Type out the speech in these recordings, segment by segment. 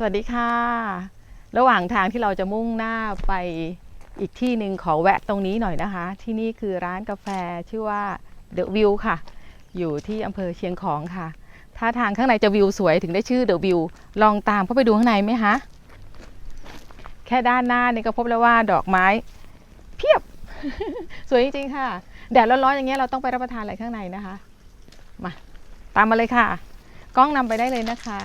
สวัสดีค่ะ ระหว่างทางที่เราจะมุ่งหน้าไปอีกที่หนึ่งขอแวะตรงนี้หน่อยนะคะ ที่นี่คือร้านกาแฟชื่อว่า The View ค่ะ อยู่ที่อำเภอเชียงของค่ะ ถ้าทางข้างในจะวิวสวยถึงได้ชื่อ The View ลองตามเข้าไปดูข้างในไหมคะแค่ด้านหน้านี่ก็พบแล้วว่าดอกไม้เพียบ สวยจริงๆค่ะ แดดร้อนๆอย่างเงี้ยเราต้องไปรับประทานอะไรข้างในนะคะ มา ตามมาเลยค่ะ กล้องนำไปได้เลยนะคะ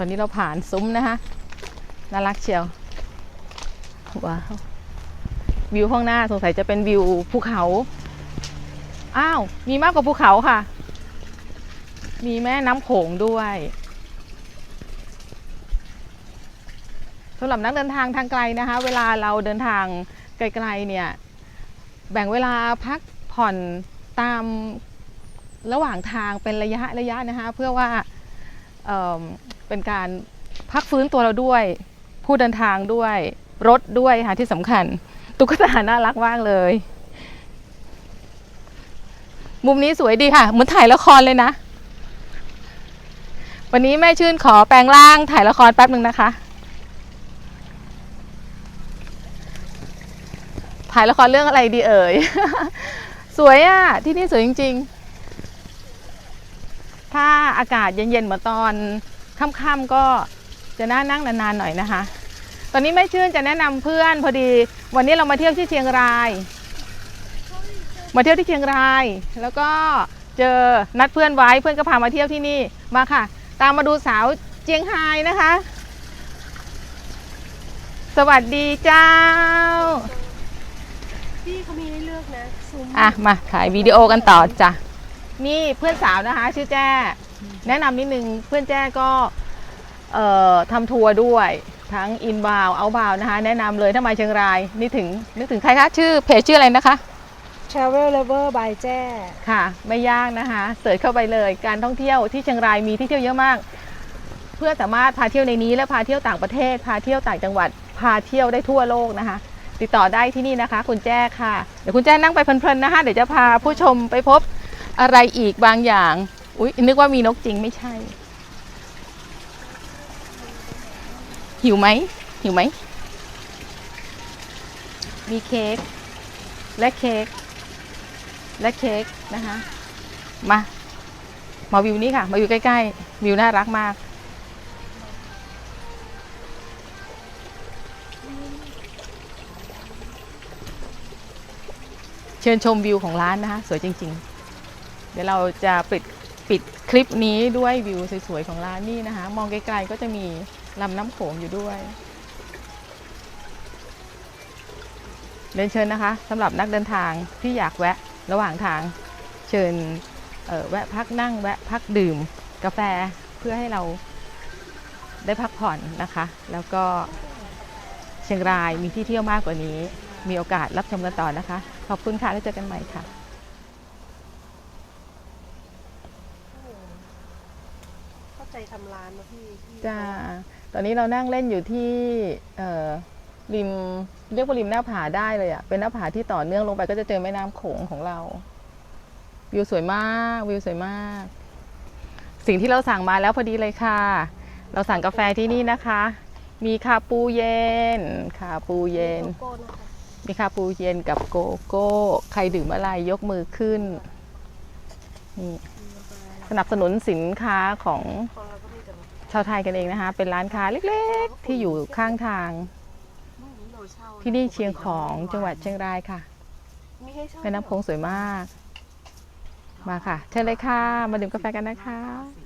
ตอนนี้เราผ่านซุ้มนะคะน่ารักเชียว ว้าว วิวข้างหน้าสงสัยจะเป็นวิวภูเขา อ้าว มีมากกว่าภูเขาค่ะ มีแม่น้ำโขงด้วยสำหรับนักเดินทางทางไกลนะคะ เวลาเราเดินทางไกลๆเนี่ย แบ่งเวลาพักผ่อนตามระหว่างทางเป็นระยะระยะนะคะ เพื่อว่า เป็นการพักฟื้นตัวเราด้วย ผู้เดินทางด้วย รถด้วยค่ะที่สำคัญ ตุ๊กตาน่ารักมากเลย มุมนี้สวยดีค่ะ เหมือนถ่ายละครเลยนะ วันนี้แม่ชื่นขอแปลงร่างถ่ายละครแป๊บหนึ่งนะคะ ถ่ายละครเรื่องอะไรดีเอ่ย สวยอะ่ะ ที่นี่สวยจริง ๆ ถ้าอากาศเย็นๆเหมือนตอน ค่ำๆก็จะน่านั่งนานๆหน่อยนะคะ ตอนนี้แม่ชื่นจะแนะนำเพื่อนพอดี วันนี้เรามาเที่ยวที่เชียงราย มาเที่ยวที่เชียงราย แล้วก็เจอนัดเพื่อนไว้เพื่อนก็พามาเที่ยวที่นี่มาค่ะ ตามมาดูสาวเจียงไฮ้นะคะ สวัสดีเจ้าพี่เขามีให้เลือกนะซุ้มอะมาถ่ายวิดีโอกันต่อจ้ะนี่เพื่อนสาวนะคะ ชื่อแจ้ แนะนำนิดนึงเพื่อนแจ้ก็เอ่อทำทัวร์ด้วยทั้งอินบาวเอาบาวนะคะ แนะนำเลยถ้ามาเชียงรายนี่ถึงนึกถึงใครคะ ชื่อเพจชื่ออะไรนะคะ Travel Lover by แจ้ค่ะ ไม่ยากนะคะเสิร์ชเข้าไปเลยการท่องเที่ยวที่เชียงรายมีที่เที่ยวเยอะมาก เพื่อสามารถพาเที่ยวในนี้และพาเที่ยวต่างประเทศ พาเที่ยวต่างจังหวัด พาเที่ยวได้ทั่วโลกนะคะ ติดต่อได้ที่นี่นะคะ คุณแจ้ค่ะเดี๋ยวคุณแจ้นั่งไปเพลินๆนะคะเดี๋ยวจะพาผู้ชมไปพบอะไรอีกบางอย่าง อุ๊ยนึกว่ามีนกจริงไม่ใช่ หิวไหม หิวไหม มีเค้กและเค้กและเค้กนะคะ มา มาวิวนี้ค่ะ มาวิวใกล้ ๆ วิวน่ารักมาก เชิญชมวิวของร้านนะคะ สวยจริง ๆ เดี๋ยวเราจะปิด ปิดคลิปนี้ด้วยวิวสวยๆของร้านนี่นะคะ มองไกลๆก็จะมีลำน้ำโขงอยู่ด้วยเรียนเชิญนะคะสำหรับนักเดินทางที่อยากแวะระหว่างทางเชิญแวะพักนั่งแวะพักดื่มกาแฟเพื่อให้เราได้พักผ่อนนะคะ แล้วก็เชียงรายมีที่เที่ยวมากกว่านี้ มีโอกาสรับชมกันต่อนะคะ ขอบคุณค่ะแล้วเจอกันใหม่ค่ะ เข้า ใจทำร้านนะพี่พี่จ้าตอนนี้เรานั่งเล่นอยู่ที่เอ่อริมเรียกว่าริมหน้าผาได้เลยอะเป็นหน้าผาที่ต่อเนื่องลงไปก็จะเจอแม่น้ำโขงของเรา วิวสวยมากวิวสวยมาก สิ่งที่เราสั่งมาแล้วพอดีเลยค่ะ เราสั่งกาแฟที่นี่นะคะ มีคาปูเย็นคาปูเย็นโกโก้นะคะมีคาปูเย็นกับโกโก้ ใครดื่มอะไรยกมือขึ้นนี่สนับสนุนสินค้าของของเราก็มีแต่ ชาวไทยกันเองนะคะ เป็นร้านค้าเล็กๆ ที่อยู่ข้างทางไม่มีเราเช่าที่นี่เชียงของจังหวัดเชียงรายค่ะมีให้เช่าแม่น้ำโขงสวยมาก มาค่ะ เชิญเลยค่ะ มาดื่มกาแฟกันนะคะสี